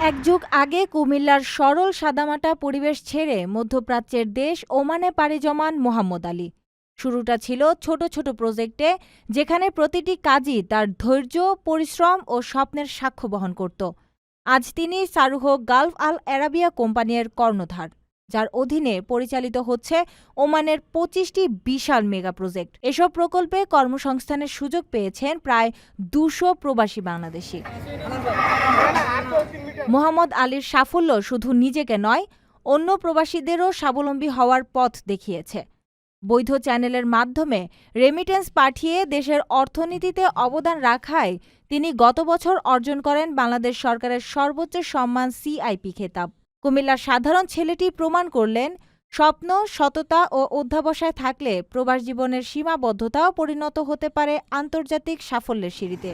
এক যুগ আগে কুমিল্লার সরল সাদামাটা পরিবেশ ছেড়ে মধ্যপ্রাচ্যের দেশ ওমানে পাড়ি জমান মোহাম্মদ আলী। শুরুটা ছিল ছোট ছোট প্রজেক্টে, যেখানে প্রতিটি কাজই তার ধৈর্য, পরিশ্রম ও স্বপ্নের সাক্ষ্য বহন করত। আজ তিনি সারুহ গালফ আল অ্যারাবিয়া কোম্পানির কর্ণধার। যার অধীনে পরিচালিত হচ্ছে ওমানের পঁচিশটি বিশাল মেগা প্রজেক্ট। এসব প্রকল্পে কর্মসংস্থানের সুযোগ পেয়েছেন প্রায় দুশো প্রবাসী বাংলাদেশি। মোহাম্মদ আলীর সাফল্য শুধু নিজেকে নয়, অন্য প্রবাসীদেরও স্বাবলম্বী হওয়ার পথ দেখিয়েছে। বৈধ চ্যানেলের মাধ্যমে রেমিটেন্স পাঠিয়ে দেশের অর্থনীতিতে অবদান রাখায় তিনি গত বছর অর্জন করেন বাংলাদেশ সরকারের সর্বোচ্চ সম্মান সিআইপি খেতাব। কুমিল্লার সাধারণ ছেলেটি প্রমাণ করলেন, স্বপ্ন, সততা ও অধ্যাবসায় থাকলে প্রবাস জীবনের সীমাবদ্ধতাও পরিণত হতে পারে আন্তর্জাতিক সাফল্যের সিঁড়িতে।